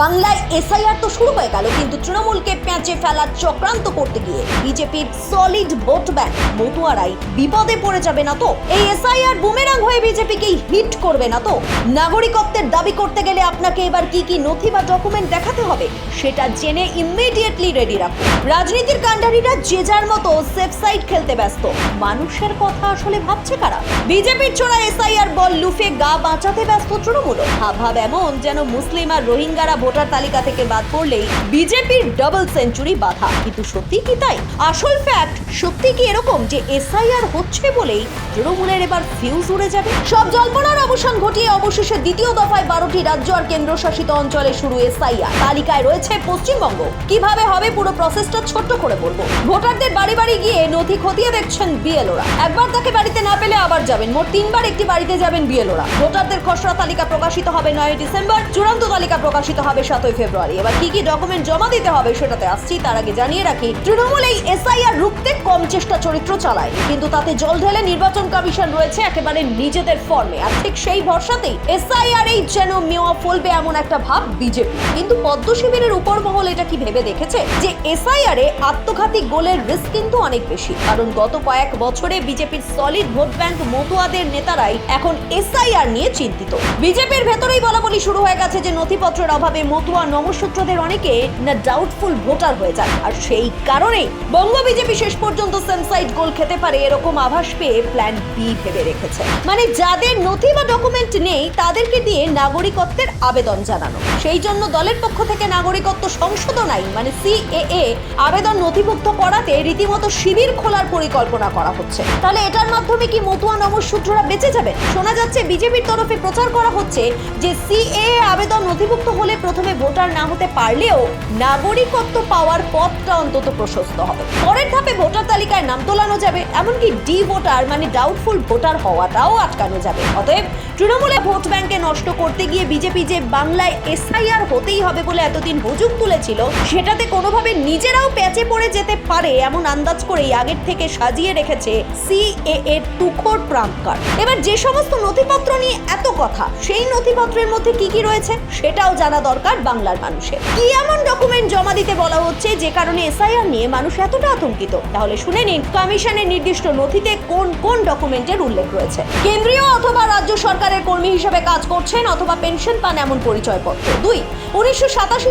বাংলায় এসআইআর তো শুরু হয়ে গেল, কিন্তু তৃণমূলকে প্যাঁচে ফেলার চক্রান্ত করতে গিয়ে বিজেপির সলিড ভোট ব্যাংক মতুয়ারাই বিপদে পড়ে যাবে না তো? এই এসআইআর বুমেরাং হয়ে বিজেপিকে হিট করবে না তো? নাগরিকত্বের দাবি করতে গেলে আপনাকে এবার কি কি নথি বা ডকুমেন্ট দেখাতে হবে, সেটা জেনে ইমিডিয়েটলি রেডি রাখুন। রাজনীতির কাণ্ডারীরা যে যার মতো সেফ সাইড খেলতে ব্যস্ত। মানুষের কথা আসলে ভাবছে কারা? বিজেপির ছোড়া এসআইআর বল লুফে গা বাঁচাতে ব্যস্ত তৃণমূল ভাব এমন যেন মুসলিম আর রোহিঙ্গারা ভোটার তালিকা থেকে বাদ পড়লেই বিজেপির ডাবল সেঞ্চুরি বাধা। কিন্তু সত্যি কি তাই? আসল ফ্যাক্ট সত্যি কি এরকম যে এসআইআর হচ্ছে বলেই তৃণমূলের এবার ফিউজ উড়ে যাবে? সব জল্পনার অবসান ঘটিয়ে অবশেষে দ্বিতীয় দফায় বারোটি রাজ্য আর কেন্দ্রশাসিত অঞ্চলে শুরু এসআইআর তালিকায় রয়েছে পশ্চিমবঙ্গ। কীভাবে হবে পুরো প্রসেসটা ছোট্ট করে বলব। ভোটারদের বাড়ি বাড়ি গিয়ে নথি খতিয়ে দেখছেন বিএলওরা একবার তাকে বাড়িতে না পেলে আবার যাবেন। মোট তিনবার একটি বাড়িতে যাবেন বিএলওরা ভোটারদের খসড়া তালিকা প্রকাশিত হবে নয় ডিসেম্বর। চূড়ান্ত তালিকা প্রকাশিত হবে সাতই ফেব্রুয়ারি। এবার কি কি ডকুমেন্ট জমা দিতে হবে সেটাতে আসছি, তার আগে জানিয়ে রাখি, তৃণমূল এই এসআইআর রুখতে কম চেষ্টা চরিত্র চালায় কিন্তু তাতে জল ঢেলে নির্বাচন কমিশন রয়েছে একেবারে নিজেদের ফর্মে আর ঠিক সেই ভরসাতেই এসআইআর এই যেন মেওয়া ফলবে এমন একটা ভাব বিজেপি। কিন্তু পদ্ম শিবিরের উপর মহল এটা কি ভেবে দেখেছে? যে এসআইআর এ আত্মঘাতী গোলের রিস্ক কিন্তু অনেক বেশি। কারণ গত কয়েক বছরে বিজেপির সলিড ভোট ব্যাংক মতুয়াদের নেতারাই এখন এসআইআর নিয়ে চিন্তিত। বিজেপির ভেতরেই বলা বলি শুরু হয়ে গেছে যে নথিপত্রের অভাবে মতুয়া নমসূত্রদের অনেকে না ডাউটফুল ভোটার হয়ে যায় আর সেই কারণেই বঙ্গ বিজেপি শেষ পর্যন্ত সেমসাইড গোল খেতে পারে এরকম আভাস পেয়ে প্ল্যান বি ভেবে রেখেছে। মানে যাদের নথি বা ডকুমেন্ট নেই, তাদেরকে দিয়ে নাগরিকত্বের আবেদন জানানো। সেই জন্য দলের পক্ষ থেকে নাগরিকত্ব সংশোধন আইন মানে সিএএ আবেদন নথিভুক্ত করাতে রীতিমতো শিবির খোলার পরিকল্পনা করা হচ্ছে। তাহলে এটার মাধ্যমে কি মতুয়া নমসূত্ররা বেঁচে যাবে শোনা যাচ্ছে, বিজেপির তরফে প্রচার করা হচ্ছে যে সিএএ আবেদন নথিভুক্ত হলে প্রথমে ভোটার না হতে পারলেও নাগরিকত্ব পাওয়ার পথটা অন্তত প্রশস্ত হবে। পরের ধাপে ভোটার তালিকায় নাম তোলানো যাবে, এমনকি ডি ভোটার মানে ডাউটফুল ভোটার হওয়াটাও আটকানো যাবে। অতএব তৃণমূলে ভোট ব্যাংকে নষ্ট করতে গিয়ে বিজেপি যে বাংলায় এসআইআর হতেই হবে বলে এতদিন হুজুগ তুলেছিল, সেটাতে কোনোভাবে নিজেরাও প্যাচে পড়ে যেতে পারে এমন আন্দাজ করেই আগের থেকে সাজিয়ে রেখেছে সিএ এর ট্রাম্প কার্ড এবার যে সমস্ত নথিপত্র নিয়ে এত কথা, সেই নথিপত্রের মধ্যে কি কি রয়েছে সেটাও জানা দরকার বাংলার মানুষের। কি এমন ডকুমেন্ট জমা দিতে বলা হচ্ছে যে কারণে এসআইআর নিয়ে মানুষ এতটা আতঙ্কিত? তাহলে শুনে নিন, কমিশনের নির্দিষ্ট নথিতে কোন কোন ডকুমেন্টের উল্লেখ রয়েছে? কেন্দ্রীয় অথবা রাজ্য সরকারের কর্মী হিসেবে কাজ করছেন অথবা পেনশন পান এমন পরিচয়পত্র। দুই, উনিশশো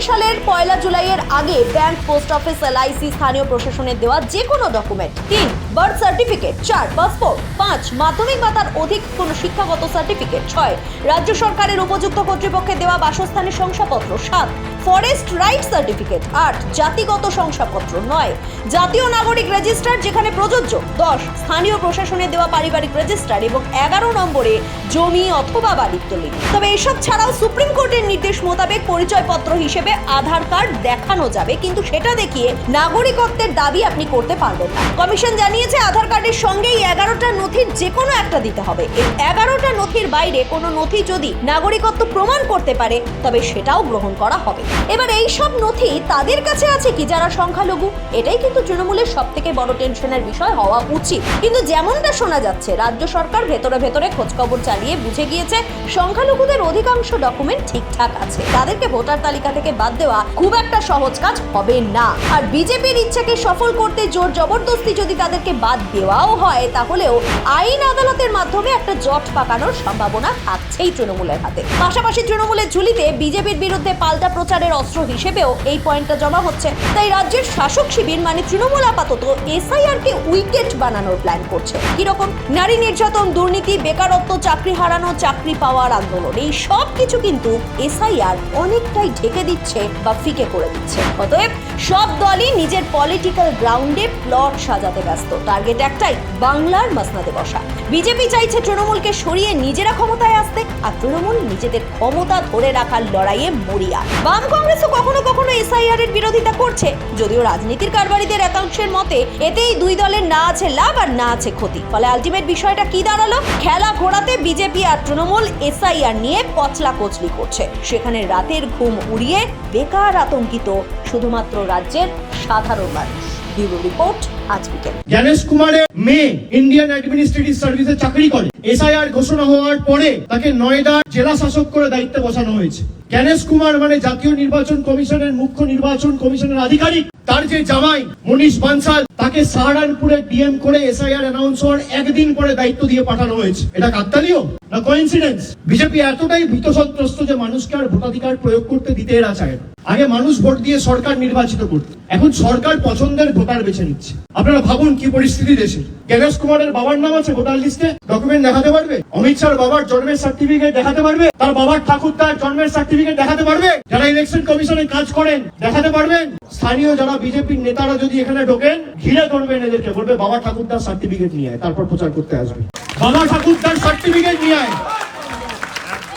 সালের পয়লা জুলাইয়ের আগে ব্যাংক পোস্ট অফিস এলআইসি স্থানীয় প্রশাসনের দেওয়া যে কোনো ডকুমেন্ট তিন বার্থ সার্টিফিকেট, চার, পাসপোর্ট, পাঁচ, মাধ্যমিক বা তার অধিক কোনো শিক্ষাগত সার্টিফিকেট, ছয়, রাজ্য সরকারের উপযুক্ত কর্তৃপক্ষের দেওয়া বাসস্থানের শংসাপত্র, সাত ফরেস্ট রাইট সার্টিফিকেট আট, জাতিগত শংসাপত্র, নয়, জাতীয় নাগরিক রেজিস্টার যেখানে প্রযোজ্য, দশ, স্থানীয় প্রশাসনের দেওয়া পারিবারিক রেজিস্টার এবং এগারো নম্বরে জমি অথবা বাড়ির দলিল তবে এসব ছাড়াও সুপ্রিম কোর্টের নির্দেশ মোতাবেক পরিচয়পত্র হিসেবে আধার কার্ড দেখানো যাবে, কিন্তু সেটা দেখিয়ে নাগরিকত্বের দাবি আপনি করতে পারবেন না। কমিশন জানিয়েছে, আধার কার্ডের সঙ্গে এগারোটা নথির যে কোনো একটা দিতে হবে। এই এগারোটা নথির বাইরে কোনো নথি যদি নাগরিকত্ব প্রমাণ করতে পারে, তবে সেটাও গ্রহণ করা হবে। এবার এই সব নথি তাদের কাছে আছে কি যারা সংখ্যালঘু? এটাই কিন্তু তৃণমূলের সব থেকে বড় টেনশনের বিষয় হওয়া উচিত। কিন্তু যেমনটা শোনা যাচ্ছে, রাজ্য সরকার ভেতরে ভেতরে খোঁজখবর চালিয়ে বুঝে গিয়েছে, সংখ্যালঘুদের অধিকাংশ ডকুমেন্ট ঠিকঠাক আছে। তাদেরকে ভোটার তালিকা থেকে বাদ দেওয়া খুব একটা সহজ কাজ হবে না। আর বিজেপির ইচ্ছাকে সফল করতে জোর জবরদস্তি যদি তাদেরকে বাদ দেওয়াও হয়, তাহলেও আইন আদালতের মাধ্যমে একটা জট পাকানোর সম্ভাবনা থাকছেই তৃণমূলের হাতে। পাশাপাশি তৃণমূলের ঝুলিতে বিজেপির বিরুদ্ধে পাল্টা প্রচারের অস্ত্র হিসেবেও এই পয়েন্টটা জমা হচ্ছে। তাই রাজ্যের শাসক শিবির মানে তৃণমূল আপাতত এসআইআর কে উইকেট বানানোর প্ল্যান করছে। কীরকম? নারী নির্যাতন, দুর্নীতি, বেকারত্ব, চাকরি হারানো, চাকরি পাওয়ার আন্দোলন, এই সব কিছু কিন্তু এসআইআর অনেকটাই ঢেকে দিচ্ছে বা ফিকে করে দিচ্ছে। অতএব সব দলই নিজের পলিটিক্যাল গ্রাউন্ডে প্লট সাজাতে ব্যস্ত। টার্গেট একটাই, বাংলার মাসনাদে বসা। বিজেপি চাইছে তৃণমূলকে সরিয়ে নিজেরা ক্ষমতায় আসতে, আর তৃণমূল নিজেদের ক্ষমতা ধরে রাখার লড়াইয়ে মরিয়া। বাম কংগ্রেসও কখনো কখনো এসআইআর এর বিরোধিতা করছে, যদিও রাজনীতির কারবারিদের একাংশের মতে, এতেই দুই দলের না আছে লাভ আর না আছে ক্ষতি। ফলে আলটিমেট বিষয়টা কি দাঁড়াল? খেলা ঘোরাতে বিজেপি আর তৃণমূল এসআইআর নিয়ে পচলা কচলি করছে। সেখানে রাতের ঘুম উড়িয়ে বেকার আতঙ্কিত শুধুমাত্র রাজ্যের সাধারণ মানুষ। ব্যুরো রিপোর্ট আজ বিকেল। জ্ঞানেশ কুমারের মেয়ে ইন্ডিয়ান অ্যাডমিনিস্ট্রেটিভ সার্ভিসে চাকরি করে। এসআইআর ঘোষণা হওয়ার পরে তাকে নয়ডা জেলা শাসক করে দায়িত্বে বসানো হয়েছে। জ্ঞানেশ কুমার মানে জাতীয় নির্বাচন কমিশনের মুখ্য নির্বাচন কমিশনের আধিকারিক। তার যে জামাই মনীষ বানসাল তাকে সাহারানপুরে ডিএম করে এসআইআর অ্যানাউন্স হওয়ার একদিন পরে দায়িত্ব দিয়ে পাঠানো হয়েছে। এটা কাকতালীয়? না কোইন্সিডেন্স বিজেপি এতটাই ভীত সন্ত্রস্ত যে মানুষকে আর ভোটাধিকার প্রয়োগ করতে দিতে এরা চায় না। আগে মানুষ ভোট দিয়ে সরকার নির্বাচিত করত। এখন সরকার পছন্দের ভোটার বেছে নিচ্ছে। আপনারা ভাবুন কি পরিস্থিতি দেশে। জ্ঞানেশ কুমারের বাবার নাম আছে ভোটার লিস্টে? ডকুমেন্ট দেখাতে পারবে? অমিত শাহর বাবার জন্মের সার্টিফিকেট দেখাতে পারবে? তার বাবার ঠাকুর তার জন্মের সার্টিফিকেট দেখাতে পারবে? যারা ইলেকশন কমিশনে কাজ করেন, দেখাতে পারবেন? স্থানীয় যারা বিজেপির নেতারা যদি এখানে ঢোকেন ঘিরে ধরবেন এদেরকে, বলবে, বাবা ঠাকুর তার সার্টিফিকেট নিয়ে আয়, তারপর প্রচার করতে আসবে। বাবা ঠাকুর তার সার্টিফিকেট নিয়ে আয়,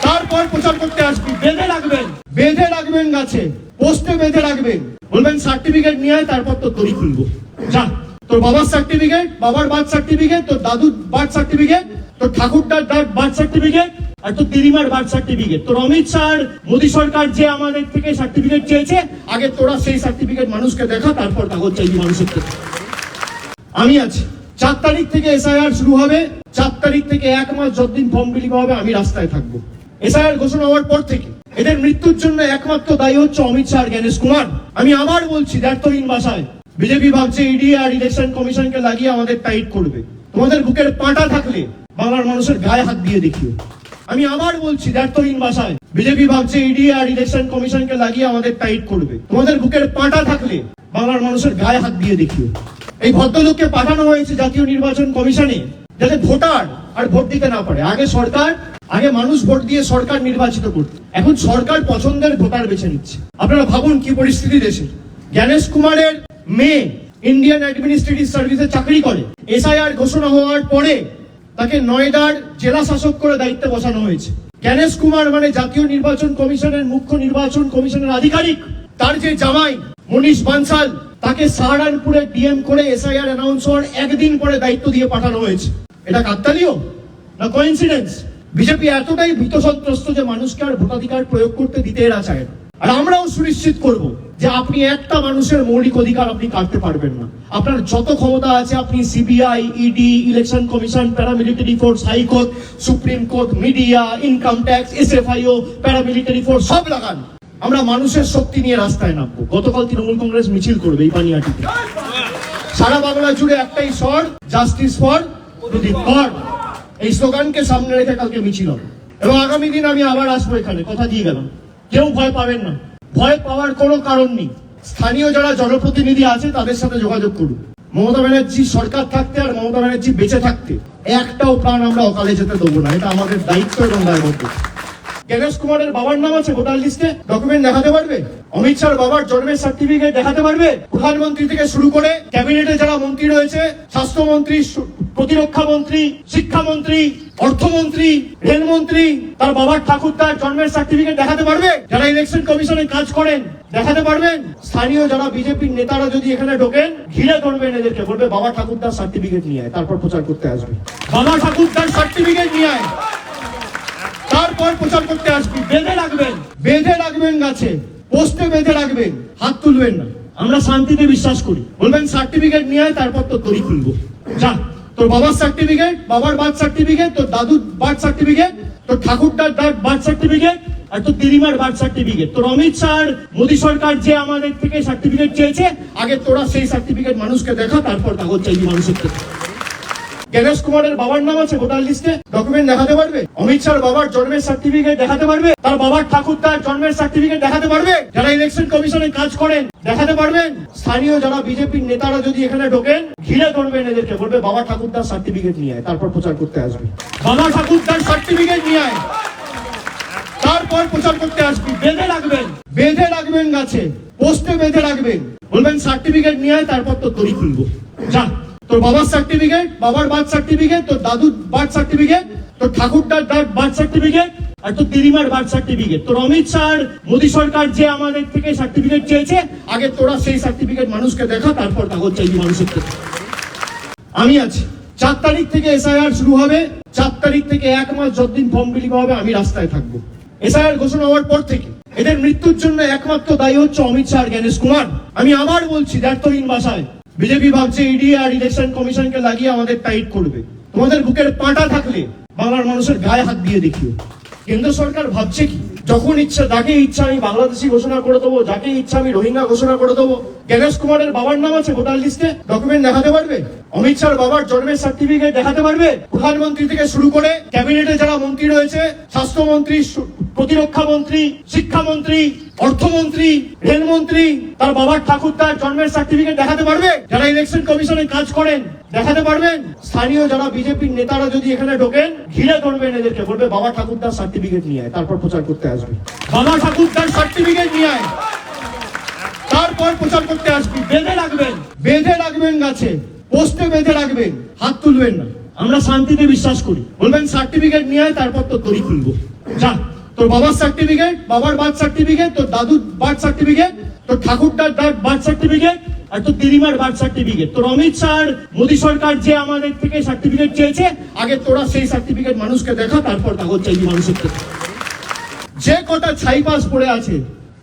তারপর প্রচার করতে আসবি। বেঁধে রাখবেন বেঁধে রাখবেন গাছে, পোস্টে বেঁধে রাখবেন। বলবেন সার্টিফিকেট নিয়ে আয়, তারপর তরি খুলবো। যা, তোর বাবার সার্টিফিকেট বাবার বার্থ সার্টিফিকেট তোর দাদুর বার্থ সার্টিফিকেট তোর ঠাকুরদার বার্থ সার্টিফিকেট আর দিদিমার বার্থ সার্টিফিকেট তোর অমিত শাহ মোদী সরকার যে আমাদের থেকে সার্টিফিকেট চেয়েছে, আগে তোরা সেই সার্টিফিকেট মানুষকে দেখা, তারপর কাগজ চাইবি মানুষের থেকে। আমি আছি। চার তারিখ থেকে এসআইআর শুরু হবে। চার তারিখ থেকে এক মাস যতদিন ফর্ম হবে, আমি রাস্তায় থাকব। এসআইআর ঘোষণা হওয়ার পর থেকে এদের মৃত্যুর জন্য একমাত্র দায়ী হচ্ছে অমিত শাহ জ্ঞানেশ কুমার। আমি আবার বলছি, ব্যর্থহীন ভাষায় বিজেপি ভাবছে ইডি আর ইলেকশন কমিশনকে লাগিয়ে আমাদের টাইট করবে। তোমাদের বুকের পাটা থাকলে বাংলার মানুষের গায়ে হাত দিয়ে দেখিও। আমি আবার বলছি ব্যর্থহীন ভাষায় বিজেপি ভাবছে ইডি আর ইলেকশন কমিশনকে লাগিয়ে আমাদের টাইট করবে। তোমাদের বুকের পাটা থাকলে বাংলার মানুষের গায়ে হাত দিয়ে দেখিও। এই ভদ্রলোককে পাঠানো হয়েছে জাতীয় নির্বাচন কমিশনে যাতে ভোটার আর ভোট দিতে না পারে। আগে সরকার, আগে মানুষ ভোট দিয়ে সরকার নির্বাচিত করত। এখন সরকার পছন্দের ভোটার বেছে নিচ্ছে। আপনারা ভাবুন কি পরিস্থিতি দেশে। জ্ঞানেশ কুমারের মেয়ে ইন্ডিয়ান অ্যাডমিনিস্ট্রেটিভ সার্ভিসে চাকরি করে। এসআইআর ঘোষণা হওয়ার পরে তাকে নয়ডার জেলা শাসক করে দায়িত্বে বসানো হয়েছে। জ্ঞানেশ কুমার মানে জাতীয় নির্বাচন কমিশনের মুখ্য নির্বাচন কমিশনের আধিকারিক। তার যে জামাই, মনীষ বানসাল, তাকে সাহারানপুরে ডিএম করে এসআইআর অ্যানাউন্স হওয়ার একদিন পরে দায়িত্ব দিয়ে পাঠানো হয়েছে। এটা কাকতালীয় না কোইন্সিডেন্স বিজেপি এতটাই ভীত সন্ত্রস্ত যে মানুষকে আর ভোটাধিকার প্রয়োগ করতে দিতে এরা চায় আর আমরাও সুনিশ্চিত করব যে আপনি একটা মানুষের মৌলিক অধিকার আপনি কাটতে পারবেন না। আপনার যত ক্ষমতা আছে, আপনি CBI ED election commission paramilitary force high court supreme court media income tax SFIO paramilitary force সব লাগান। আমরা মানুষের শক্তি নিয়ে রাস্তায় নামবো। গতকাল তৃণমূল কংগ্রেস মিছিল করবে এই পানিয়াটিতে। সারা বাংলা জুড়ে একটাই স্বর জাস্টিস ফর প্রদীপ কর এই স্লোগানকে সামনে রেখে কালকে মিছিল হবে। এবং আগামী দিন আমি আবার আসব এখানে। কথা দিয়ে গেলাম। কেউ ভয় পাবেন না। ভয় পাওয়ার কোনো কারণ নেই। স্থানীয় যারা জনপ্রতিনিধি আছে, তাদের সাথে যোগাযোগ করুন। মমতা ব্যানার্জি সরকার থাকতে আর মমতা ব্যানার্জি বেঁচে থাকতে, একটাও প্রাণ আমরা অকালে যেতে দেবো না। এটা আমাদের দায়িত্ব এবং দায়বদ্ধ জ্ঞানেশ কুমারের বাবার নাম আছে ভোটার লিস্টে। ডকুমেন্ট দেখাতে পারবে? অমিত শাহর বাবার জন্মের সার্টিফিকেট দেখাতে পারবে? প্রধানমন্ত্রী থেকে শুরু করে ক্যাবিনেটে যারা মন্ত্রী রয়েছে, স্বাস্থ্যমন্ত্রী প্রতিরক্ষা মন্ত্রী, শিক্ষামন্ত্রী, অর্থমন্ত্রী, রেলমন্ত্রী, তার বাবার ঠাকুর তার জন্মের সার্টিফিকেট দেখাতে পারবে? যারা ইলেকশন কমিশনে কাজ করেন, দেখাতে পারবেন? স্থানীয় যারা বিজেপির নেতারা যদি এখানে ঢোকেন, ঘিরে ধরবেন এদেরকে, বলবে বাবা ঠাকুর তার সার্টিফিকেট নিয়ে আয়, তারপর প্রচার করতে আসবে। বাবা ঠাকুর তার সার্টিফিকেট নিয়ে আয়, তারপর প্রচার করতে আসবি। বেঁধে রাখবেন বেঁধে রাখবেন গাছে পোস্টে বেঁধে রাখবেন, হাত তুলবেন না। আমরা শান্তিতে বিশ্বাস করি। বলবেন সার্টিফিকেট নিয়ে তারপর তো তরি খুলবো। যা। তোর বাবার সার্টিফিকেট বাবার বার্থ সার্টিফিকেট তোর দাদুর বার্থ সার্টিফিকেট তোর ঠাকুরদার বার্থ সার্টিফিকেট আর তোর দিদিমার বার্থ সার্টিফিকেট তোর অমিত শাহ মোদী সরকার যে আমাদের থেকে সার্টিফিকেট চেয়েছে, আগে তোরা সেই সার্টিফিকেট মানুষকে দেখা, তারপর কাগজ চাইবি মানুষের থেকে। জ্ঞানেশ কুমারের বাবার নাম আছে ভোটার লিস্টে। ডকুমেন্ট দেখাতে পারবে? অমিত শাহর বাবার জন্মের সার্টিফিকেট দেখাতে পারবে? তার বাবার ঠাকুর তার জন্মের সার্টিফিকেট দেখাতে পারবে? যারা ইলেকশন কমিশনে কাজ করেন, দেখাতে পারবেন? স্থানীয় যারা বিজেপির নেতারা যদি এখানে ঢোকেন, ঘিরে ধরবেন এদেরকে, বলবে বাবা ঠাকুর তার সার্টিফিকেট নিয়ে তারপর প্রচার করতে আসবে। বাবা ঠাকুর তার সার্টিফিকেট নিয়ে তারপর প্রচার করতে আসবি। বেঁধে রাখবেন বেঁধে রাখবেন গাছে, পোস্টে বেঁধে রাখবেন। বলবেন সার্টিফিকেট নিয়ে তারপর তো তরি খুলবো। যা। তোর বাবার সার্টিফিকেট বাবার বার্থ সার্টিফিকেট তোর দাদুর বার্থ সার্টিফিকেট তোর ঠাকুরদার বার্থ সার্টিফিকেট আর তোর দিদিমার বার্থ সার্টিফিকেট তোর অমিত শাহ মোদী সরকার যে আমাদের থেকে সার্টিফিকেট চেয়েছে, আগে তোরা সেই সার্টিফিকেট মানুষকে দেখা, তারপর কাগজ চাইবি মানুষের থেকে। আমি আছি। চার তারিখ থেকে এসআইআর শুরু হবে। চার তারিখ থেকে এক মাস যতদিন ফর্ম বিলি হবে, আমি রাস্তায় থাকব। এসআইআর ঘোষণা হওয়ার পর থেকে এদের মৃত্যুর জন্য একমাত্র দায়ী হচ্ছে অমিত শাহ জ্ঞানেশ কুমার। আমি আবার বলছি, ব্যর্থহীন ভাষায়। বিজেপি ভাবছে ইডি আর ইলেকশন কমিশনকে লাগিয়ে আমাদের টাইট করবে। তোমাদের বুকের পাটা থাকলে বাংলার মানুষের গায়ে হাত দিয়ে দেখিও। কেন্দ্র সরকার ভাবছে কি? যখন ইচ্ছা, যাকে ইচ্ছা আমি বাংলাদেশি ঘোষণা করে দেবো, যাকে ইচ্ছা আমি রোহিঙ্গা ঘোষণা করে দেবো গণেশ কুমারের বাবার নাম আছে ভোটার লিস্টে ডকুমেন্ট দেখাতে পারবে? অমিত শাহর বাবার জন্মের সার্টিফিকেট দেখাতে পারবে? প্রধানমন্ত্রী থেকে শুরু করে ক্যাবিনেটে যারা মন্ত্রী রয়েছে, স্বাস্থ্যমন্ত্রী প্রতিরক্ষা মন্ত্রী, শিক্ষামন্ত্রী অর্থমন্ত্রী, রেলমন্ত্রী, তার বাবার ঠাকুর তার জন্মের সার্টিফিকেট দেখাতে পারবে? যারা ইলেকশন কমিশনে কাজ করেন, দেখাতে পারবেন? স্থানীয় যারা বিজেপির নেতারা যদি এখানে ঢোকেন, ঘিরে ধরবেন এদেরকে, বলবে বাবা ঠাকুর তার সার্টিফিকেট নিয়ে আয়, তারপর প্রচার করতে আসবে। বাবা ঠাকুর তার সার্টিফিকেট নিয়ে আয়, তারপর প্রচার করতে আসবি। বেঁধে রাখবেন বেঁধে রাখবেন গাছে পোস্টে বেঁধে রাখবেন, হাত তুলবেন না। আমরা শান্তিতে বিশ্বাস করি। বলবেন সার্টিফিকেট নিয়ে আয়, তারপর তো তরি খুলবো। যা। তোর বাবার সার্টিফিকেট বাবার বার্থ সার্টিফিকেট তোর দাদুর বার্থ সার্টিফিকেট তোর ঠাকুরদার বার্থ সার্টিফিকেট আর তোর দিদিমার বার্থ সার্টিফিকেট তোর অমিত শাহ মোদী সরকার যে আমাদের থেকে সার্টিফিকেট চেয়েছে, আগে তোরা সেই সার্টিফিকেট মানুষকে দেখা, তারপর কাগজ চাইবি মানুষের থেকে। যে কটা ছাই পাস পড়ে আছে,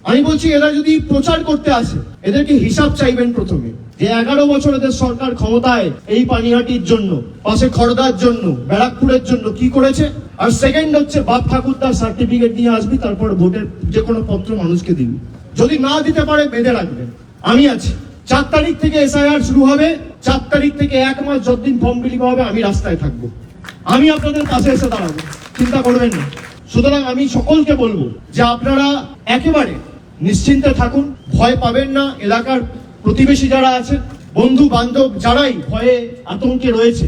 আমি বলছি এরা যদি প্রচার করতে আসে, এদেরকে হিসাব চাইবেন প্রথমে। যে এগারো বছর এদের সরকার ক্ষমতায় এই পানিহাটির জন্য, পাশে খড়দার জন্য, ব্যারাকপুরের জন্য কি করেছে? আর সেকেন্ড হচ্ছে বাপ ঠাকুরদার সার্টিফিকেট নিয়ে আসবি, তারপর ভোটের যে কোনো পত্র মানুষকে দিবি। যদি না দিতে পারে, বেঁধে রাখবেন আমি আছি। চার তারিখ থেকে এসআইআর শুরু হবে। চার তারিখ থেকে এক মাস যতদিন ফর্ম বিলি হবে, আমি রাস্তায় থাকব। আমি আপনাদের কাছে এসে দাঁড়াবো। চিন্তা করবেন না। সুতরাং আমি সকলকে বলব যে আপনারা একেবারে নিশ্চিন্তে থাকুন, ভয় পাবেন না, এলাকার প্রতিবেশী যারা আছেন, বন্ধু বান্ধব যারাই ভয়ে আতঙ্কে রয়েছে,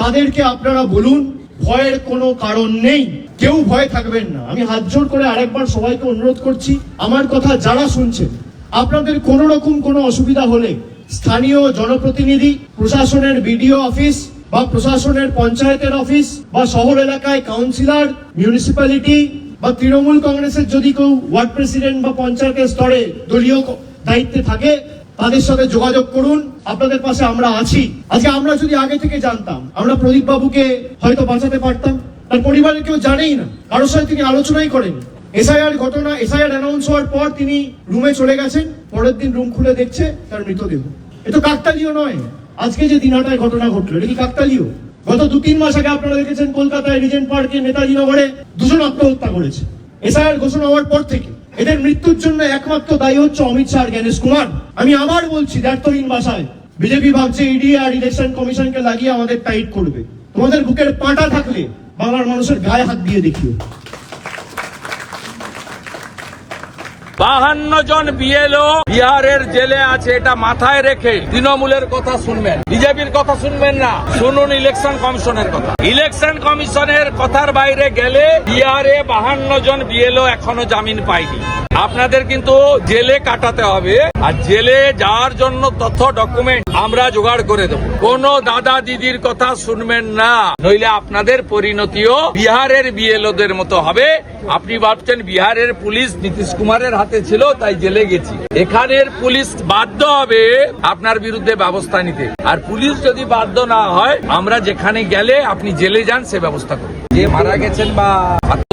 তাদেরকে আপনারা বলুন, ভয়ের কোনো কারণ নেই। কেউ ভয় থাকবেন না। আমি হাত জোর করে আরেকবার সবাইকে অনুরোধ করছি, আমার কথা যারা শুনছেন, আপনাদের কোনো রকম কোনো অসুবিধা হলে স্থানীয় জনপ্রতিনিধি, প্রশাসনের বিডিও অফিস বা প্রশাসনের পঞ্চায়েতের অফিস বা শহর এলাকায় কাউন্সিলর, মিউনিসিপ্যালিটি বা তৃণমূল কংগ্রেসের যদি কেউ ওয়ার্ড প্রেসিডেন্ট বা পঞ্চায়েতের স্তরে দলীয় দায়িত্বে থাকে তাদের সাথে যোগাযোগ করুন। আপনাদের পাশে আমরা আছি। আজকে আমরা যদি আগে থেকে জানতাম, আমরা প্রদীপ বাবুকে হয়তো বাঁচাতে পারতাম। তার পরিবারের কেউ জানেই না, কারোর সাথে তিনি আলোচনাই করেন এসআইআর ঘটনা, এসআইআর অ্যানাউন্স হওয়ার পর তিনি রুমে চলে গেছেন, পরের দিন রুম খুলে দেখছে তার মৃতদেহ। এ তো কাকতালীয় নয়। আজকে যে দিনহাটায় ঘটনা ঘটলো, এটা কি কাকতালীয়? গত দু তিন মাস আগে আপনারা দেখেছেন কলকাতায় রিজেন্ট পার্কে নেতাজি নগরে দুজন আত্মহত্যা করেছে। এসআইআর ঘোষণা হওয়ার পর থেকে। এদের মৃত্যুর জন্য একমাত্র দায়ী হচ্ছে অমিত শাহ জ্ঞানেশ কুমার। আমি আবার বলছি, ব্যর্থহীন ভাষায়, বিজেপি ভাবছে ইডি আর ইলেকশন কমিশনকে লাগিয়ে আমাদের টাইট করবে। তোমাদের বুকের পাটা থাকলে বাংলার মানুষের গায়ে হাত দিয়ে দেখিও। বাহান্ন জন বিএলও বিহারের জেলে আছে, এটা মাথায় রেখে তৃণমূলের কথা শুনবেন। বিজেপির কথা শুনবেন না, শুনুন ইলেকশন কমিশনের কথা। ইলেকশন কমিশনের কথার বাইরে গেলে বিহারে বাহান্ন জন বিএলও এখনও জামিন পায়নি। আপনাদের কিন্তু জেলে কাটাতে হবে, আর জেলে যাওয়ার জন্য তথ্য ডকুমেন্ট আমরা জোগাড় করে দেবো। কোন দাদা দিদির কথা শুনবেন না, নইলে আপনাদের পরিণতিও বিহারের বিএলওদের মতো হবে। আপনি ভাবছেন বিহারের পুলিশ নীতিশ কুমারের হাতে ছিল, তাই জেলে গেছি। এখানের পুলিশ বাধ্য হবে আপনার বিরুদ্ধে ব্যবস্থা নিতে। আর পুলিশ যদি বাধ্য না হয়, আমরা যেখানে গেলে আপনি জেলে যান, সে ব্যবস্থা করব। যে মারা গেছেন বা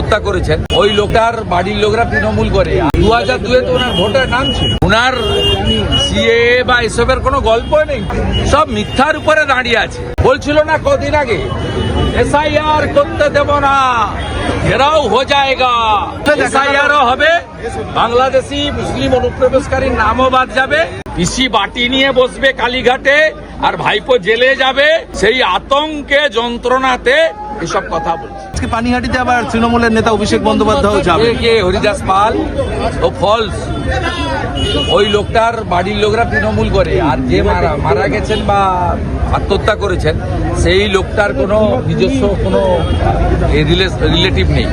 আত্মহত্যা করেছেন। ওই লোকটার বাড়ির লোকরা তৃণমূল করে। দু হাজার দুয়ে তো ওনার ভোটার নাম ছিল। ওনার সিএ বা এসবের কোনো গল্প নেই। সব মিথ্যার উপরে দাঁড়িয়ে আছে। বলছিল না কদিন আগে, এসআইআর করতে দেব না। ঘেরাও হো যায়গা এসআইআরও হবে। বাংলাদেশি মুসলিম অনুপ্রবেশকারীর নামও বাদ যাবে। পিসি বাটি নিয়ে বসবে কালীঘাটে আর ভাইপো জেলে যাবে। সেই আতঙ্কে যন্ত্রণাতে এসব কথা বলছে। আজকে পানিহাটিতে আবার তৃণমূলের নেতা অভিষেক বন্দ্যোপাধ্যায় যাবে। কে হরিদাস পাল ও ফলস। ওই লোকটার বাড়ির লোকরা তৃণমূল করে। আর যে মারা মারা গেছেন বা আত্মহত্যা করেছেন, সেই লোকটার কোনো নিজস্ব কোনো রিলেটিভ নেই।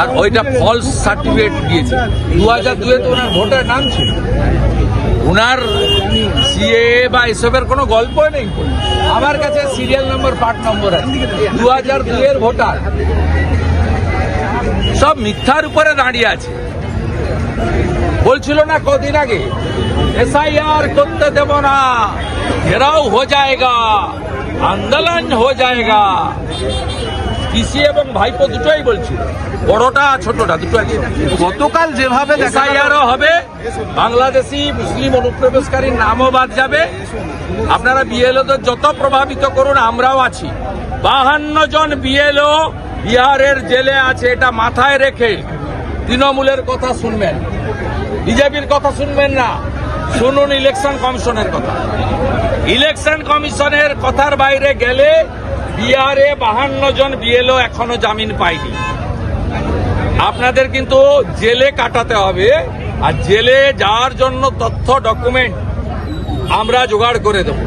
আর ওইটা ফলস সার্টিফিকেট দিয়েছে। দু হাজার দুয়ে তো ওনার ভোটার নাম ছিল। ওনার সিএ বা এসবের কোনো গল্প নেই আমার কাছে সিরিয়াল নম্বর, পার্ট নম্বর আছে। দু হাজার দুয়ের ভোটার। সব মিথ্যার উপরে দাঁড়িয়ে আছে। বলছিল না কদিন আগে, এসআইআর করতে দেব না। ঘেরাও হো যায়গা আন্দোলন হো যায়গা পিসি এবং ভাইপো দুটোই বলছিল বড়টা ছোটটা দুটো গতকাল যেভাবে এসআইআরও হবে বাংলাদেশি মুসলিম অনুপ্রবেশকারীর নামও বাদ যাবে। আপনারা বিএলওদের যত প্রভাবিত করুন আমরাও আছি। বাহান্ন জন বিএলও বিহারের জেলে আছে এটা মাথায় রেখে তৃণমূলের কথা শুনবেন। বিজেপির কথা শুনবেন না। শুনুন ইলেকশন কমিশনের কথা। ইলেকশন কমিশনের কথার বাইরে গেলে বিহারে বাহান্ন জন বিএলও এখনও জামিন পায়নি। আপনাদের কিন্তু জেলে কাটাতে হবে আর জেলে যাওয়ার জন্য তথ্য ডকুমেন্ট আমরা জোগাড় করে দেব।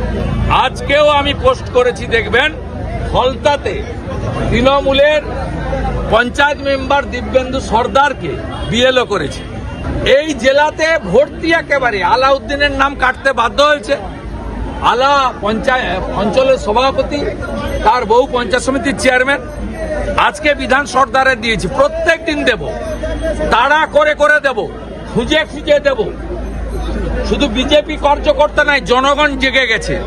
আজকেও আমি পোস্ট করেছি, দেখবেন ফলতাতে তৃণমূলের পঞ্চায়েত মেম্বার দিব্যেন্দু সর্দারকে বিএলও করেছে। এই জেলাতে ভর্তি একেবারে, আলাউদ্দিনের নাম কাটতে বাধ্য হয়েছে। আলা পঞ্চায়েত, অঞ্চলের সভাপতি, তার বহু পঞ্চায়েত সমিতির চেয়ারম্যান। আজকে বিধান সর্দারে দিয়েছি প্রত্যেক দিন দেব। তাড়া করে করে দেব, খুঁজে খুঁজে দেব। শুধু বিজেপি কার্যকর্তা নাই, জনগণ জেগে গেছে।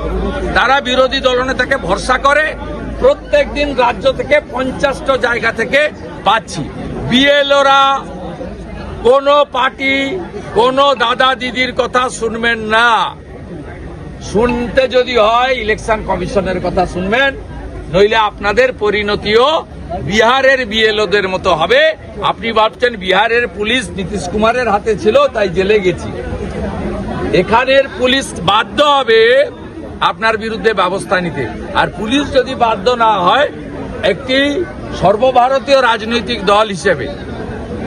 তারা বিরোধী দলনে দলনেতাকে ভরসা করে প্রত্যেক দিন রাজ্য থেকে পঞ্চাশটা জায়গা থেকে পাচ্ছি। বিএলওরা, কোন পার্টি, কোন দাদা দিদির কথা শুনবেন না। শুনতে যদি হয় ইলেকশন কমিশনের কথা শুনবেন, নইলে আপনাদের পরিণতিও বিহারের বিএলওদের মতো হবে। আপনি ভাবছেন বিহারের পুলিশ নীতিশ কুমারের হাতে ছিল, তাই জেলে গেছি। এখানের পুলিশ বাধ্য হবে আপনার বিরুদ্ধে ব্যবস্থা নিতে। আর পুলিশ যদি বাধ্য না হয়, একটি সর্বভারতীয় রাজনৈতিক দল হিসেবে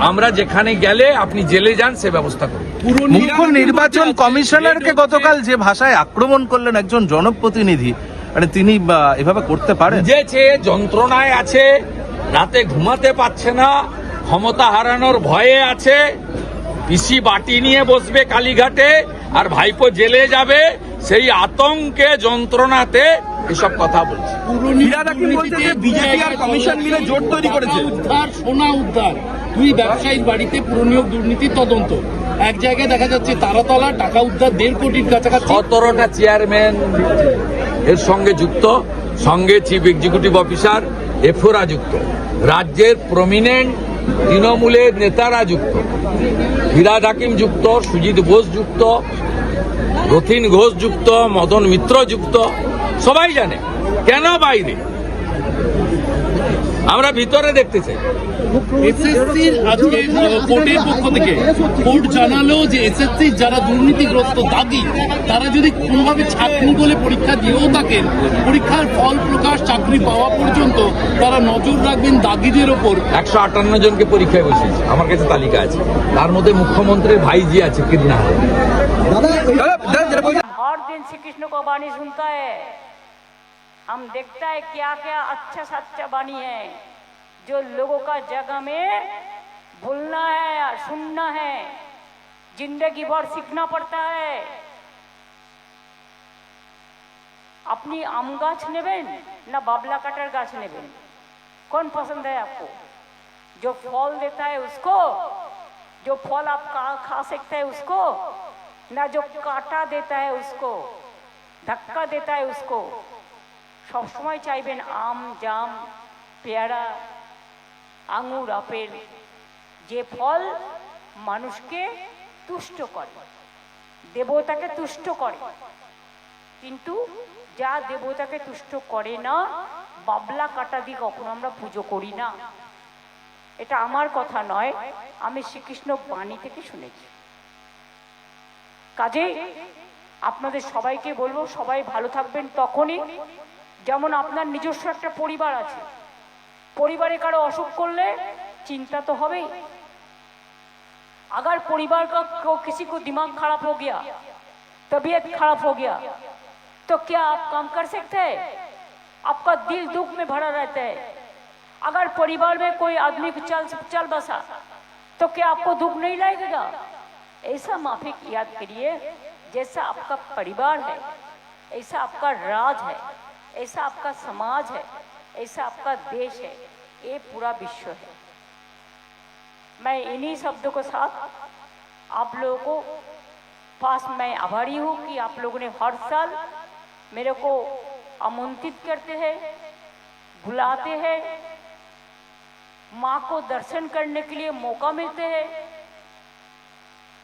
আমরা যেখানে গেলে আপনি জেলে যান, সে ব্যবস্থা করুন। মুখ্য নির্বাচন কমিশনারকে গতকাল যে ভাষায় আক্রমণ করলেন একজন জনপ্রতিনিধি মানে তিনি এভাবে করতে পারেন? বুঝেছে যন্ত্রণায় আছে রাতে ঘুমাতে পারছে না ক্ষমতা হারানোর ভয়ে আছে পিসি বাটি নিয়ে বসবে কালীঘাটে আর ভাইপো জেলে যাবে সেই আতঙ্কে যন্ত্রণাতে এসব কথা বলছে। বিজেপি আর কমিশন মিলে জোট তৈরি করেছে? উদ্ধার সোনা উদ্ধার। দুই ব্যবসায়ীর বাড়িতে পুরনিয়োগ দুর্নীতির তদন্ত। এক জায়গায় দেখা যাচ্ছে তারাতলা, টাকা উদ্ধার, দেড় কোটির কাছাকাছি। সতেরোটা চেয়ারম্যান এর সঙ্গে যুক্ত, সঙ্গে চিফ এক্সিকিউটিভ অফিসার এফোরা যুক্ত। রাজ্যের প্রমিনেন্ট তৃণমূলের নেতারা যুক্ত। ফিরাদ হাকিম যুক্ত, সুজিত বোস যুক্ত, রথিন ঘোষ যুক্ত, মদন মিত্র যুক্ত। সবাই জানে। কেন বাইরে? আমরা ভিতরে দেখতে চাই এসএসসির আজকে কোর্টের পক্ষ থেকে কোর্ট জানালো যে এসএসসির যারা দুর্নীতিগ্রস্ত দাগি তারা যদি কোনোভাবে চাকরি বলে পরীক্ষা দিয়েও থাকেন পরীক্ষার ফল প্রকাশ চাকরি পাওয়া পর্যন্ত তারা নজর রাখবেন দাগিদের ওপর একশো আটান্ন জনকে পরীক্ষায় বসিয়েছে আমার কাছে তালিকা আছে তার মধ্যে মুখ্যমন্ত্রীর ভাইজি আছে কিডনা हर दिन श्री कृष्ण को वाणी सुनता है हम देखता है क्या क्या अच्छा सच्चा बानी है। जो लोगों का जगह में भूलना है सुनना है, ज़िंदगी भर सीखना पड़ता है। अपनी आम गाछ নেবেন ना बाबला কাটার गाछ নেবেন कौन पसंद है आपको? जो फल देता है उसको, जो फल आप खा सकते हैं उसको, ना जो काटा देता है उसको, धक्का देता है उसको। সবসময় চাইবেন আম, জাম, পেয়ারা, আঙুর, আপেল, যে ফল মানুষকে তুষ্ট করে, দেবতাকে তুষ্ট করে। কিন্তু যা দেবতাকে তুষ্ট করে না, বাবলা কাটা দিয়ে কখনো আমরা পুজো করি না। এটা আমার কথা নয়, আমি শ্রীকৃষ্ণ বাণী থেকে শুনেছি। কাজে আপনাদের সবাইকে বলব, সবাই ভালো থাকবেন তখনই যেমন আপনার নিজস্ব একটা পরিবার আছে পরিবারে কারো অসুখ করলে চিন্তা তো হবেই अगर परिवार का को, किसी को दिमाग खराब हो गया तबीयत खराब हो गया तो क्या आप काम कर सकते हैं आपका दिल दुख में भरा रहता है अगर परिवार में कोई आदमी को चल चल बसा तो क्या आपको दुख नहीं लगेगा ऐसा माफिक याद करिए जैसा आपका परिवार है ऐसा आपका राज है ऐसा आपका समाज है, ऐसा आपका देश है, ये पूरा विश्व है। मैं इन्हीं शब्दों के साथ आप लोगों को पास मैं आभारी हूँ कि आप लोगों ने हर साल मेरे को आमंत्रित करते हैं, बुलाते हैं, माँ को दर्शन करने के लिए मौका मिलते हैं,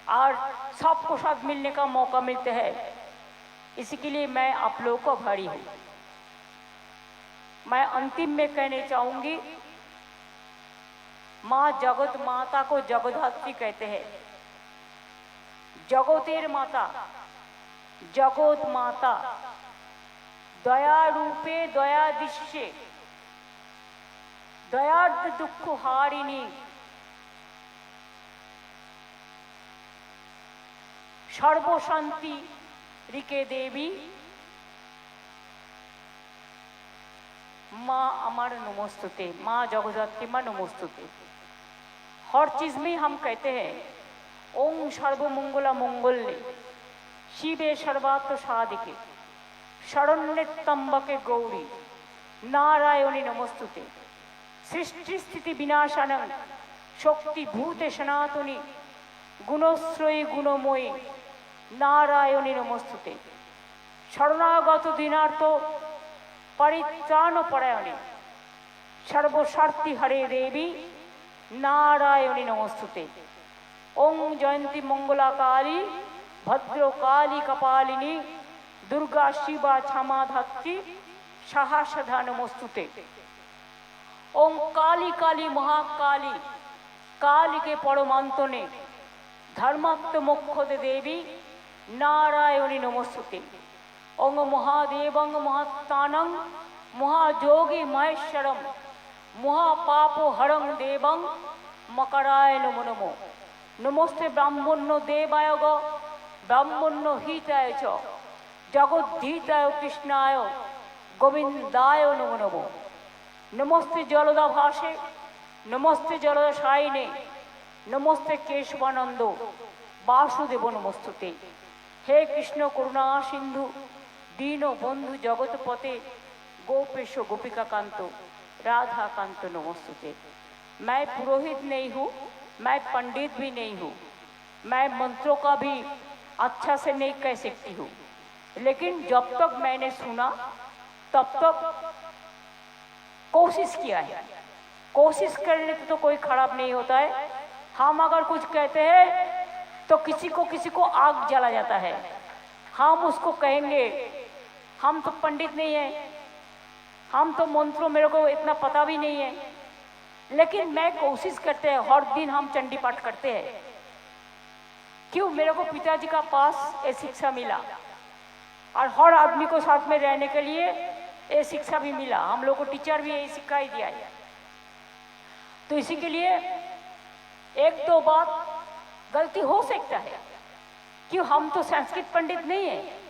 और सबको साथ मिलने का मौका मिलता है। इसी के लिए मैं आप लोगों को आभारी हूँ। मैं अंतिम में कहने चाहूंगी माँ जगत माता को जगधात्री कहते हैं জগতের মাতা জগৎ মাতা দয়া রূপে দয়া দৃশ্যে দয়ার্থ দুঃখ হারিণী সর্বশান্তি রিকে দেবী माँ अमर नमोस्तुते माँ जगदात्री माँ नमोस्तुते हर चीज में हम कहते हैं ओम सर्वमंगला मंगल्य शिवे सर्वात्म साधिके शरण्य तम्बके गौरी नारायणी नमोस्तुते सृष्टि स्थिति विनाशन शक्ति भूते सनातनी गुणश्रयी गुणमयी नारायणी नमोस्तुते শরণাগত দিনার্থ পরিত্রাণ পরায়ণে সর্বস্বার্থী হরে দেবী নারায়ণী নমস্তুতে ওং জয়ন্তী মঙ্গলা কালী ভদ্র কালী কপালিনী দুর্গা শিবা ছামা ধাত্রী সাহাসধা নমস্তুতে ওং কালী কালী মহাকালী কালীকে পরমান্তনে ধর্মাত্ম মোক্ষদে দেবী নারায়ণী নমস্তুতে ওং মহাদেবং মহাত্মানং, মহাযোগী মহেশ্বরম, মহাপাপ হরং দেবং, মকরায় নমো নমো। নমস্তে ব্রাহ্মণ্য দেবায় গ, ব্রাহ্মণ্য হিতায় চ, জগদ্ধীতায় কৃষ্ণায় গোবিন্দায় নমো নমো। নমস্তে জলদা ভাসে নমস্তে জলদা সাইনে নমস্তে কেশবানন্দ, বাসুদেব নমস্তুতে। হে কৃষ্ণ করুণা সিন্ধু দীন বন্ধু জগৎপতে गोपेश गोपिका कांतो राधा कांत नमस्तुते मैं पुरोहित नहीं हूँ मैं पंडित भी नहीं हूँ मैं मंत्रों का भी अच्छा से नहीं कह सकती हूँ लेकिन जब तक मैंने सुना तब तक कोशिश किया है कोशिश करने से तो कोई खराब नहीं होता है हम अगर कुछ कहते हैं तो किसी को किसी को आग जला जाता है हम उसको कहेंगे हम तो पंडित नहीं है। हम तो मंत्रों मेरे को इतना पता भी नहीं है। लेकिन मैं कोशिश करते हैं, हर दिन हम चंडी पाठ करते हैं। क्यों? मेरे को पिताजी का पास ये शिक्षा मिला। और हर आदमी को साथ में रहने के लिए ये शिक्षा भी मिला। हम लोग को टीचर भी यही सिखा ही दिया तो इसी के लिए एक दो बात गलती हो सकता है। क्यों? हम तो संस्कृत पंडित नहीं है।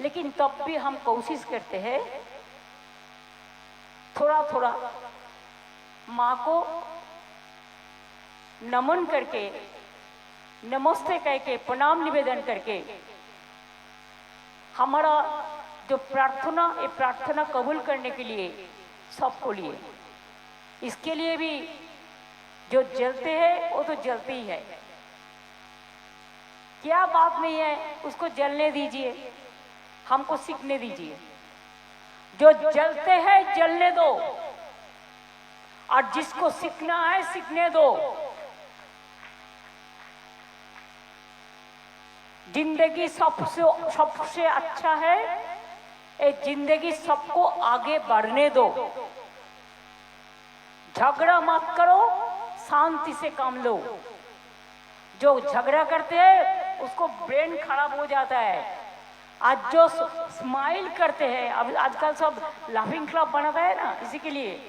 लेकिन तब भी हम कोशिश करते हैं थोड़ा थोड़ा माँ को नमन करके, नमस्ते कह के प्रणाम निवेदन करके, हमारा जो प्रार्थना, ये प्रार्थना कबूल करने के लिए सबको लिए। इसके लिए भी जो जलते हैं, वो तो जलते ही है। क्या बात नहीं है, उसको जलने दीजिए। हमको सीखने दीजिए। जो जलते हैं, जलने दो। और जिसको सीखना है, सीखने दो। ज़िंदगी सबसे सबसे अच्छा है ये ज़िंदगी सबको आगे बढ़ने दो। झगड़ा मत करो, शांति से काम लो। जो झगड़ा करते हैं, उसको ब्रेन खराब हो जाता है। आज जो स्माइल करते हैं अब आजकल सब लाफिंग क्लब बनाता है ना इसी के लिए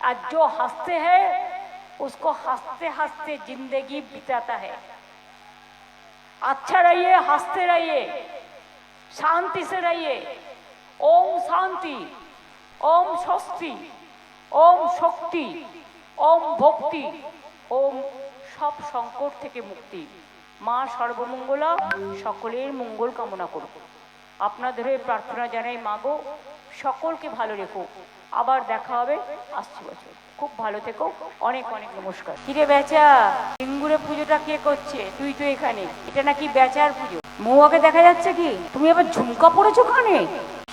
आज जो हंसते हैं उसको हंसते हंसते जिंदगी बिताता है अच्छा रहिए हंसते रहिए शांति से रहिए ओम शांति ओम स्वस्ति ओम শক্তি ওম ভক্তি ওম সব সংকট থেকে মুক্তি মা সর্বমঙ্গলা সকলের মঙ্গল কামনা করব আপনাদের হয়ে প্রার্থনা জানাই মাগো সকলকে ভালো রেখো। আবার দেখা হবে আসছে বছর। খুব ভালো থেকো। অনেক অনেক নমস্কার। কিরে বেচা, সিঙ্গুরে পুজোটা কে করছে? তুই তো এখানে। এটা নাকি বেচার পুজো। মৌয়াকে দেখা যাচ্ছে কি? তুমি আবার ঝুমকা পড়েছো কানে?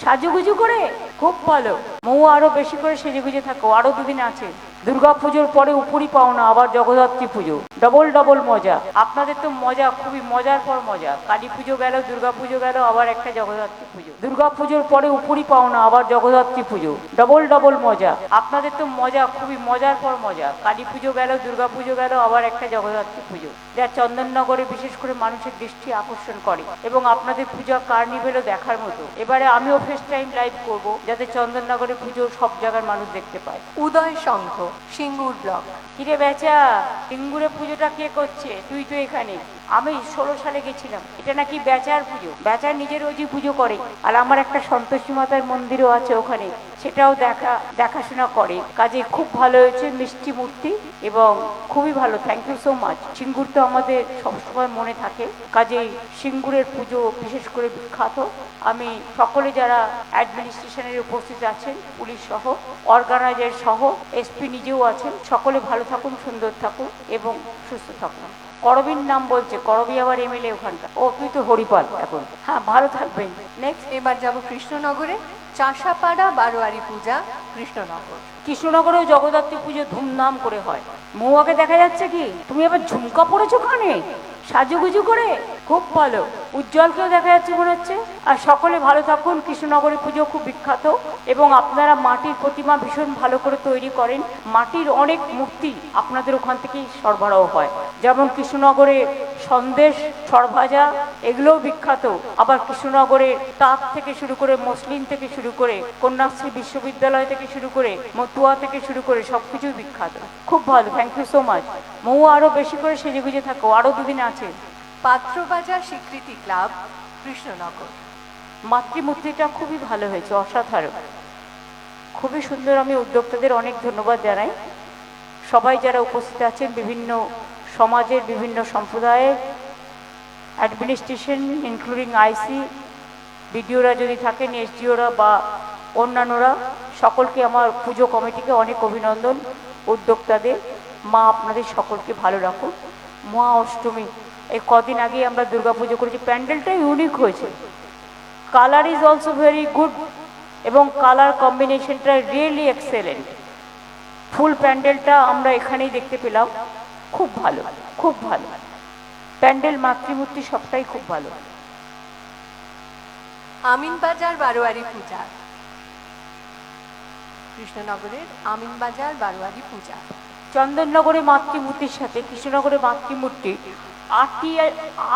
সাজুগুজু করে? খুব ভালো। মৌ আরও বেশি করে সেজেগুজে থাকো। আরও দুদিন আছে। দুর্গা পুজোর পরে উপরি পাওনা আবার জগদ্ধাত্রী পুজো। ডবল ডবল মজা। আপনাদের তো মজা, খুবই মজার পর মজা। কালী পুজো গেল, দুর্গা পুজো গেল, আবার একটা জগদ্ধাত্রী পুজো। দুর্গা পুজোর পরে উপরি পাওনা আবার জগদ্ধাত্রী পুজো। ডবল ডবল মজা। আপনাদের তো মজা, খুবই মজার পর মজা। কালী পুজো গেল, দুর্গা পুজো গেল, আবার একটা জগদ্ধাত্রী পুজো। যা চন্দননগরে বিশেষ করে মানুষের দৃষ্টি আকর্ষণ করে এবং আপনাদের পূজা কার্নিভেলও দেখার মতো। এবারে আমিও ফেস টাইম লাইভ করব, যাতে চন্দননগরে পুজো সব জায়গার মানুষ দেখতে পায়। উদয় সংঘ সিঙ্গুর ব্লক কিরে বেচা সিঙ্গুরে পুজোটা কে করছে? তুই তো এখানে। আমি ষোলো সালে গেছিলাম। এটা নাকি বেচার পুজো। বেচার নিজের রোজই পুজো করে। আর আমার একটা সন্তোষী মাতার মন্দিরও আছে ওখানে। সেটাও দেখা, দেখাশোনা করে। কাজে খুব ভালো হয়েছে মিষ্টি মূর্তি এবং খুবই ভালো। Thank you so much Singur তো আমাদের সবসময় মনে থাকে। কাজেই সিঙ্গুরের পুজো বিশেষ করে বিখ্যাত। আমি সকলে যারা অ্যাডমিনিস্ট্রেশনের উপস্থিত আছেন, পুলিশ সহ অর্গানাইজার সহ এসপি নিজেও আছেন, সকলে ভালো থাকুন সুন্দর থাকুন এবং সুস্থ থাকুন। করবীর নাম বলছে করবি আবার এমএলএ ওখানটা ও তুই তো হরিপাল এখন। হ্যাঁ ভালো থাকবেন। নেক্সট এবার যাব কৃষ্ণনগরে। চাষাপাড়া বারোয়ারি পূজা কৃষ্ণনগর। কৃষ্ণনগরেও জগদ্ধাত্রী পুজো ধুমধাম করে হয়। মৌয়াকে দেখা যাচ্ছে কি? তুমি আবার ঝুমকা পড়েছো কানে সাজুগুজু করে খুব ভালো। উজ্জ্বলকেও দেখা যাচ্ছে মনে হচ্ছে। আর সকলে ভালো থাকুন। কৃষ্ণনগরের পুজো খুব বিখ্যাত এবং আপনারা মাটির প্রতিমা ভীষণ ভালো করে তৈরি করেন। মাটির অনেক মূর্তি আপনাদের ওখান থেকেই সরবরাহ হয়। যেমন কৃষ্ণনগরে সন্দেশ সরভাজা এগুলোও বিখ্যাত। আবার কৃষ্ণনগরের তাঁত থেকে শুরু করে মসলিন থেকে শুরু করে, কন্যাশ্রী বিশ্ববিদ্যালয় থেকে শুরু করে, মতুয়া থেকে শুরু করে সব কিছুই বিখ্যাত। খুব ভালো। Thank you so much Mou আরও বেশি করে সেজে গুজে থাকো আরও দুদিন আছে। পাত্রবাজার স্বীকৃতি ক্লাব কৃষ্ণনগর। মাতৃমূর্তিটা খুবই ভালো হয়েছে অসাধারণ। খুবই সুন্দর আমি উদ্যোক্তাদের অনেক ধন্যবাদ জানাই। সবাই যারা উপস্থিত আছেন বিভিন্ন সমাজের বিভিন্ন সম্প্রদায়ের অ্যাডমিনিস্ট্রেশন ইনক্লুডিং আইসি বিডিওরা যদি থাকেন এসডিওরা বা অন্যান্যরা সকলকে আমার পুজো কমিটিকে অনেক অভিনন্দন উদ্যোক্তাদের। মা আপনাদের সকলকে ভালো রাখুন মহা অষ্টমী, এই কদিন আগে আমরা দুর্গাপুজো করেছি। প্যান্ডেলটা ইউনিক হয়েছে। Colour is also very good এবং কালার কম্বিনেশনটা রিয়েলি এক্সেলেন্ট ফুল প্যান্ডেলটা আমরা এখানেই দেখতে পেলাম। খুব ভালো খুব ভালো। প্যান্ডেল মাতৃমূর্তি সবটাই খুব ভালো। আমিনবাজার বারোয়ারি পূজা। কৃষ্ণনগরের আমিনবাজার বারোয়ারি পূজা। চন্দননগরে মাতৃমূর্তির সাথে কৃষ্ণনগরের মাতৃমূর্তি আর্টি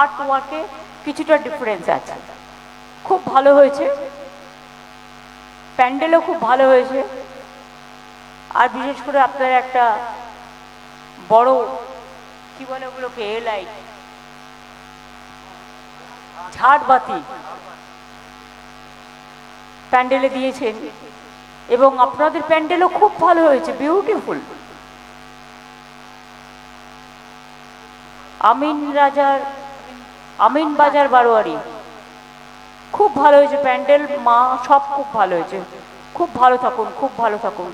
আর্ট ওয়ার্কে কিছুটা ডিফারেন্স আছে। খুব ভালো হয়েছে। প্যান্ডেলও খুব ভালো হয়েছে। আর বিশেষ করে আপনার একটা বড়, কি বলে ওগুলোকে এলাই লাইট, ঝাড়বাতি প্যান্ডেলে দিয়েছেন। এবং আপনাদের প্যান্ডেলও খুব ভালো হয়েছে বিউটিফুল আমিন রাজার, আমিন বাজার বারোয়ারি। খুব ভালো হয়েছে, প্যান্ডেল, মা, সব খুব ভালো হয়েছে। খুব ভালো থাকুন, খুব ভালো থাকুন।